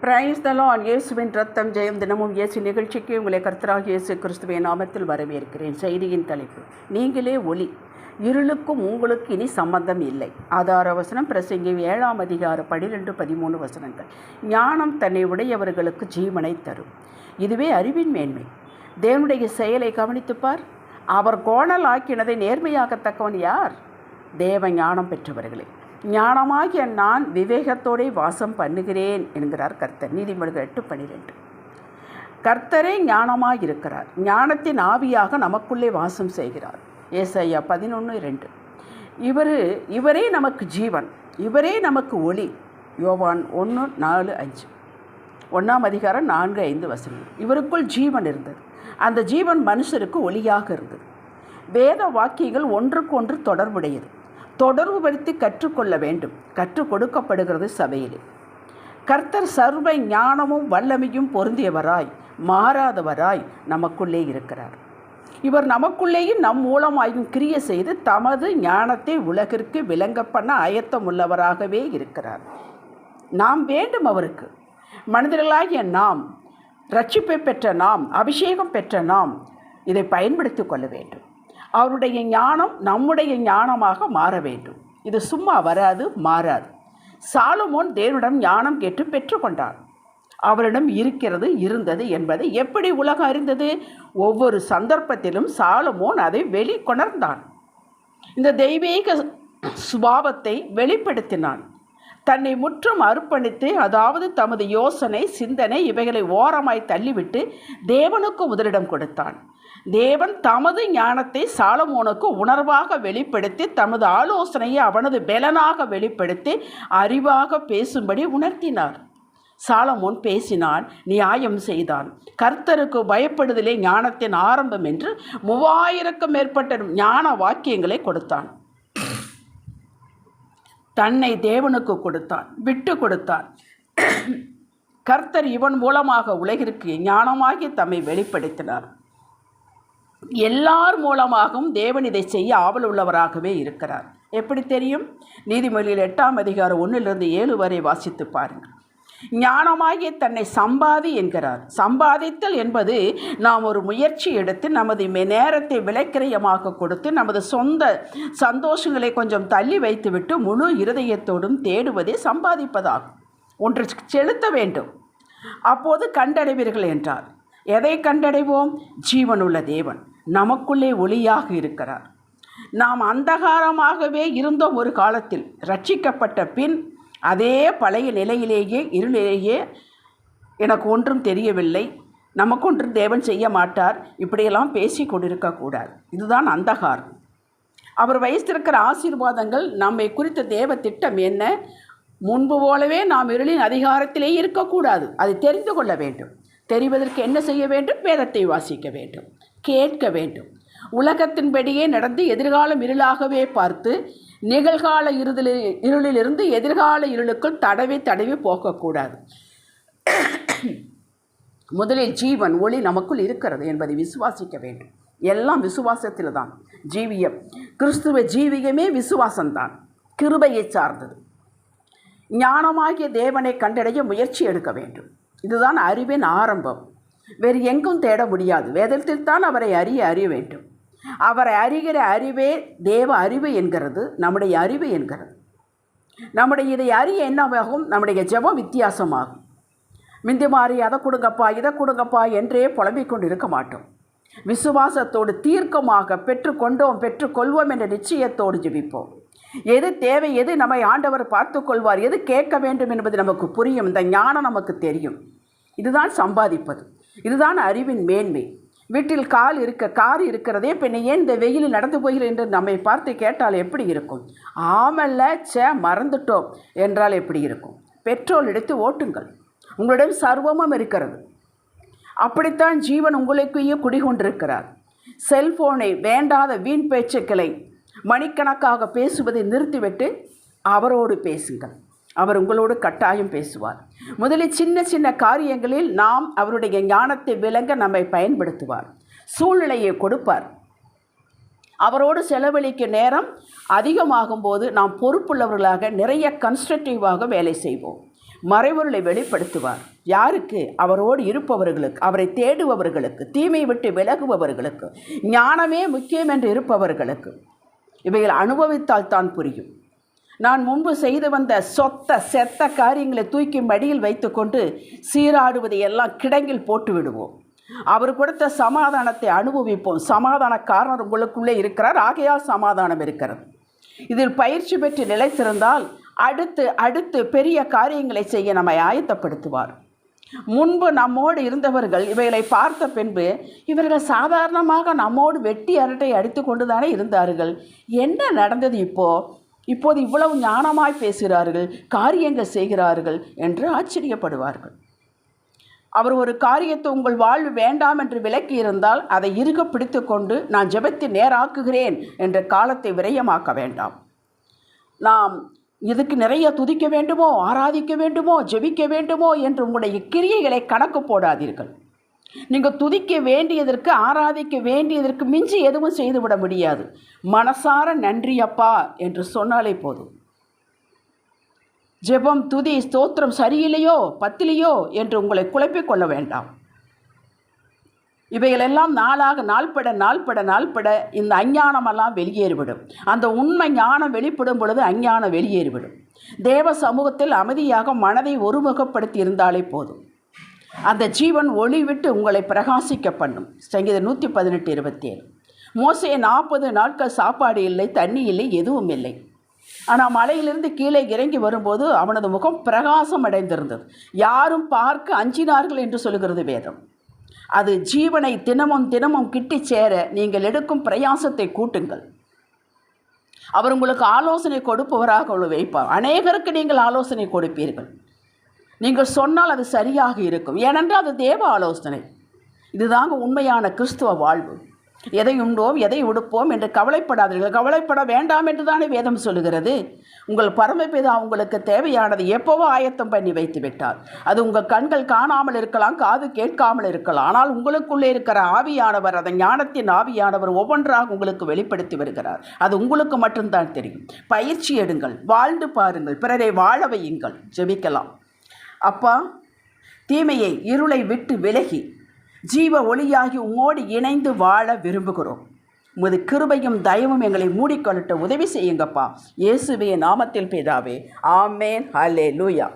Price தலான் இயேசுவின் ரத்தம் ஜெயம் தினமும் இயேசு நிகழ்ச்சிக்கு உங்களை கர்த்தராக இயேசு கிறிஸ்துவின் நாமத்தில் வரவேற்கிறேன். செய்தியின் தலைப்பு நீங்களே ஒளி. இருளுக்கும் உங்களுக்கு இனி சம்பந்தம் இல்லை. ஆதார வசனம் பிரசங்கி ஏழாம் அதிகார பனிரெண்டு பதிமூணு வசனங்கள். ஞானம் தன்னை உடையவர்களுக்கு ஜீவனை தரும். இதுவே அறிவின் மேன்மை. தேவனுடைய செயலை கவனித்துப்பார். அவர் கோணல் ஆக்கினதை நேர்மையாகத்தக்கவன் யார்? தேவ ஞானம் பெற்றவர்களே. ஞானமாகிய நான் விவேகத்தோடே வாசம் பண்ணுகிறேன் என்கிறார் கர்த்தர். நீதிமொழிகள் எட்டு பன்னிரெண்டு கர்த்தரே ஞானமாக இருக்கிறார் ஞானத்தின் ஆவியாக நமக்குள்ளே வாசம் செய்கிறார். ஏசையா பதினொன்று ரெண்டு இவர் இவரே நமக்கு ஜீவன். இவரே நமக்கு ஒளி. யோவான் ஒன்று நாலு அஞ்சு. ஒன்றாம் அதிகாரம் நான்கு ஐந்து வசனம். இவருக்குள் ஜீவன் இருந்தது. அந்த ஜீவன் மனுஷருக்கு ஒளியாக இருந்தது. வேத வாக்கியங்கள் ஒன்றுக்கொன்று தொடர்புடையது. தொடர்புபடுத்தி கற்றுக்கொள்ள வேண்டும். கற்றுக் கொடுக்கப்படுகிறது சபையிலே. கர்த்தர் சர்வ ஞானமும் வல்லமையும் பொருந்தியவராய் மாறாதவராய் நமக்குள்ளே இருக்கிறார். இவர் நமக்குள்ளேயும் நம் மூலமாயும் கிரிய செய்து தமது ஞானத்தை உலகிற்கு விளங்க பண்ண ஆயத்தம் உள்ளவராகவே இருக்கிறார். நாம் வேண்டும் அவருக்கு. மனிதர்களாகிய நாம் ரட்சிப்பை பெற்ற நாம் அபிஷேகம் பெற்ற நாம் இதை பயன்படுத்தி கொள்ள வேண்டும். அவருடைய ஞானம் நம்முடைய ஞானமாக மாற வேண்டும். இது சும்மா வராது மாறாது. சாலுமோன் தேவனிடம் ஞானம் கேட்டு பெற்றுக்கொண்டான் அவரிடம் இருக்கிறது இருந்தது என்பதை எப்படி உலகம் அறிந்தது? ஒவ்வொரு சந்தர்ப்பத்திலும் சாலுமோன் அதை வெளிக்கொணர்ந்தான். இந்த தெய்வீக சுபாவத்தை வெளிப்படுத்தினான். தன்னை முற்றும் அர்ப்பணித்து அதாவது தமது யோசனை சிந்தனை இவைகளை ஓரமாய் தள்ளிவிட்டு தேவனுக்கு முதலிடம் கொடுத்தான். தேவன் தமது ஞானத்தை சாலமோனுக்கு உணர்வாக வெளிப்படுத்தி தமது ஆலோசனையை அவனது பெலனாக வெளிப்படுத்தி அறிவாக பேசும்படி உணர்த்தினார். சாலமோன் பேசினான் நியாயம் செய்தான். கர்த்தருக்கு பயப்படுதலே ஞானத்தின் ஆரம்பம் என்று மூவாயிரக்கும் மேற்பட்ட ஞான வாக்கியங்களை கொடுத்தான். தன்னை தேவனுக்கு கொடுத்தான் விட்டு கொடுத்தான். கர்த்தர் இவன் மூலமாக உலகிற்கு ஞானமாகி தம்மை வெளிப்படுத்தினார். எல்லார் மூலமாகவும் தேவன் இதை செய்ய ஆவல் உள்ளவராகவே இருக்கிறார். எப்படி தெரியும்? நீதிமொழியில் எட்டாம் அதிகாரம் ஒன்றிலிருந்து ஏழு வரை வாசித்து பாருங்கள். ஞானமாகிய தன்னை சம்பாதி என்கிறார். சம்பாதித்தல் என்பது நாம் ஒரு முயற்சி எடுத்து நமது நேரத்தை விலைக்கிரயமாக கொடுத்து நமது சொந்த சந்தோஷங்களை கொஞ்சம் தள்ளி வைத்துவிட்டு முழு இருதயத்தோடும் தேடுவதே சம்பாதிப்பதாகும். ஒன்று செலுத்த வேண்டும். அப்போது கண்டடைவீர்கள் என்றார். எதை கண்டடைவோம்? ஜீவனுள்ள தேவன். நமக்குள்ளே ஒளியாக இருக்கிறார். நாம் அந்தகாரமாகவே இருந்தோம் ஒரு காலத்தில். ரட்சிக்கப்பட்ட பின் அதே பழைய நிலையிலேயே இருளிலேயே எனக்கு ஒன்றும் தெரியவில்லை. நமக்கொன்றும் தேவன் செய்ய மாட்டார். இப்படியெல்லாம் பேசி கொண்டிருக்கக்கூடாது இதுதான் அந்தகாரம். அவர் வைத்திருக்கிற ஆசீர்வாதங்கள் நம்மை குறித்த தேவ திட்டம் என்ன? முன்பு போலவே நாம் இருளின் அதிகாரத்திலே இருக்கக்கூடாது. அதை தெரிந்து கொள்ள வேண்டும். தெரிவதற்கு என்ன செய்ய வேண்டும்? வேதத்தை வாசிக்க வேண்டும். கேட்க வேண்டும். உலகத்தின்படியே நடந்து எதிர்காலம் இருளாகவே பார்த்து நிகழ்கால இருளில் இருளிலிருந்து எதிர்கால இருளுக்குள் தடவி தடவி போகக்கூடாது. முதலில் ஜீவன் ஒளி நமக்குள் இருக்கிறது என்பதை விசுவாசிக்க வேண்டும். எல்லாம் விசுவாசத்தில் தான் ஜீவியம். கிறிஸ்துவ ஜீவியமே விசுவாசம்தான். கிருபையை சார்ந்தது. ஞானமாகிய தேவனை கண்டடைய முயற்சி எடுக்க வேண்டும். இதுதான் அறிவின் ஆரம்பம். வேறு எங்கும் தேட முடியாது. வேதத்தில் தான் அவரை அறிய அறிய வேண்டும். அவரை அறிகிற அறிவே தேவ அறிவு என்கிறது நம்முடைய அறிவு என்கிறது. நம்முடைய இதை அறிய என்னவாகும்? நம்முடைய ஜெபம் வித்தியாசமாகும். மிந்தி மாறி அதை கொடுங்கப்பா இதை கொடுங்கப்பா என்றே புலம்பிக் கொண்டு இருக்க மாட்டோம். விசுவாசத்தோடு தீர்க்கமாக பெற்றுக்கொண்டோம் பெற்றுக்கொள்வோம் என்ற நிச்சயத்தோடு ஜெபிப்போம். எது தேவை எது நம்மை ஆண்டவர் பார்த்து கொள்வார் எது கேட்க வேண்டும் என்பது நமக்கு புரியும். இந்த ஞானம் நமக்கு தெரியும். இதுதான் சம்பாதிப்பது. இதுதான் அறிவின் மேன்மை. வீட்டில் கால் இருக்க கார் இருக்கிறதே பெண்ணை ஏன் இந்த வெயிலில் நடந்து போகிறேன் என்று நம்மை பார்த்து கேட்டால் எப்படி இருக்கும்? ஆமல்ல சே மறந்துட்டோம் என்றால் எப்படி இருக்கும்? பெட்ரோல் எடுத்து ஓட்டுங்கள். உங்களிடம் சர்வமும் இருக்கிறது. அப்படித்தான் ஜீவன் உங்களுக்குயே குடிகொண்டிருக்கிறார். செல்போனை வேண்டாத வீண் பேச்சுக்களை மணிக்கணக்காக பேசுவதை நிறுத்திவிட்டு அவரோடு பேசுங்கள். அவர் உங்களோடு கட்டாயம் பேசுவார். முதலில் சின்ன சின்ன காரியங்களில் நாம் அவருடைய ஞானத்தை விளங்க நம்மை பயன்படுத்துவார். சூழ்நிலையை கொடுப்பார். அவரோடு செலவழிக்கும் நேரம் அதிகமாகும் போது நாம் பொறுப்புள்ளவர்களாக நிறைய கன்ஸ்ட்ரக்டிவாக வேலை செய்வோம். மறைபொருளை வெளிப்படுத்துவார். யாருக்கு? அவரோடு இருப்பவர்களுக்கு அவரை தேடுபவர்களுக்கு தீமை விட்டு விலகுபவர்களுக்கு ஞானமே முக்கியம் என்று இருப்பவர்களுக்கு. இவைகள் அனுபவித்தால் தான் புரியும். நான் முன்பு செய்து வந்த சொத்த செத்த காரியங்களை தூக்கி மடியில் வைத்துக்கொண்டு சீராடுவதை எல்லாம் கிடங்கில் போட்டு விடுவோம். அவர் கொடுத்த சமாதானத்தை அனுபவிப்போம். சமாதானக்காரர் உங்களுக்குள்ளே இருக்கிறார். ஆகையால் சமாதானம் இருக்கிறது. இதில் பயிற்சி பெற்று நிலைத்திருந்தால் அடுத்து அடுத்து பெரிய காரியங்களை செய்ய நம்மை ஆயத்தப்படுத்துவார். முன்பு நம்மோடு இருந்தவர்கள் இவைகளை பார்த்த பின்பு இவர்கள் சாதாரணமாக நம்மோடு வெட்டி அரட்டை அடித்து கொண்டு தானே இருந்தார்கள். என்ன நடந்தது இப்போது இப்போது இவ்வளவு ஞானமாய் பேசுகிறார்கள் காரியங்கள் செய்கிறார்கள் என்று ஆச்சரியப்படுவார்கள். அவர் ஒரு காரியத்தை உங்கள் வாழ்வு வேண்டாம் என்று விலக்கி இருந்தால் அதை இருக பிடித்து கொண்டு நான் ஜெபத்தை நேராக்குகிறேன் என்ற காலத்தை விரயமாக்க வேண்டாம். நாம் இதுக்கு நிறைய துதிக்க வேண்டுமோ ஆராதிக்க வேண்டுமோ ஜெபிக்க வேண்டுமோ என்று உங்களுடைய கிரியைகளை கணக்கு போடாதீர்கள். நீங்கள் துதிக்க வேண்டியதற்கு ஆராதிக்க வேண்டியதற்கு மிஞ்சி எதுவும் செய்துவிட முடியாது. மனசார நன்றி அப்பா என்று சொன்னாலே போதும். ஜெபம் துதி ஸ்தோத்திரம் சரியில்லையோ பத்திலையோ என்று உங்களை குழப்பிக் கொள்ள வேண்டாம். இவைகளெல்லாம் நாளாக நாள்பட நாள்பட நாள்பட இந்த அஞ்ஞானமெல்லாம் வெளியேறிவிடும். அந்த உண்மை ஞானம் வெளிப்படும் பொழுது அஞ்ஞானம் வெளியேறிவிடும். தேவ சமூகத்தில் அமைதியாக மனதை ஒருமுகப்படுத்தி இருந்தாலே போதும். அந்த ஜீவன் ஒளி விட்டு உங்களை பிரகாசிக்க பண்ணும். சங்கீதம் நூற்றி பதினெட்டு இருபத்தி ஏழு மோசே நாற்பது நாட்கள் சாப்பாடு இல்லை தண்ணி இல்லை எதுவும் இல்லை. ஆனால் மலையிலிருந்து கீழே இறங்கி வரும்போது அவனது முகம் பிரகாசம் அடைந்திருந்தது. யாரும் பார்க்க அஞ்சினார்கள் என்று சொல்கிறது வேதம். அது ஜீவனை தினமும் தினமும் கிட்டி சேர நீங்கள் எடுக்கும் பிரயாசத்தை கூட்டுங்கள். அவர் உங்களுக்கு ஆலோசனை கொடுப்பவராக உள்ள வைப்பார். அநேகருக்கு நீங்கள் ஆலோசனை கொடுப்பீர்கள். நீங்கள் சொன்னால் அது சரியாக இருக்கும். ஏனென்றால் அது தேவ ஆலோசனை. இதுதாங்க உண்மையான கிறிஸ்துவ வாழ்வு. எதை உண்டோம் எதை உடுப்போம் என்று கவலைப்படாதீர்கள். கவலைப்பட வேண்டாம் என்று தானே வேதம் சொல்லுகிறது. உங்கள் பரமபிதா உங்களுக்கு தேவையானது எப்போவோ ஆயத்தம் பண்ணி வைத்து விட்டார். அது உங்கள் கண்கள் காணாமல் இருக்கலாம் காது கேட்காமல் இருக்கலாம். ஆனால் உங்களுக்குள்ளே இருக்கிற ஆவியானவர் அந்த ஞானத்தின் ஆவியானவர் ஒவ்வொன்றாக உங்களுக்கு வெளிப்படுத்தி வருகிறார். அது உங்களுக்கு மட்டும்தான் தெரியும். பயிற்சி எடுங்கள் வாழ்ந்து பாருங்கள் பிறரை வாழ வையுங்கள். ஜெபிக்கலாம். அப்பா தீமையை இருளை விட்டு விலகி ஜீவ ஒளியாகி உம்மோடு இணைந்து வாழ விரும்புகிறோம். உமது கிருபையும் தயவும் எங்களை மூடிக்கொள்ளட்ட உதவி செய்யுங்கப்பா. இயேசுவே நாமத்தில் பிதாவே. ஆமேன். ஹலே லூயா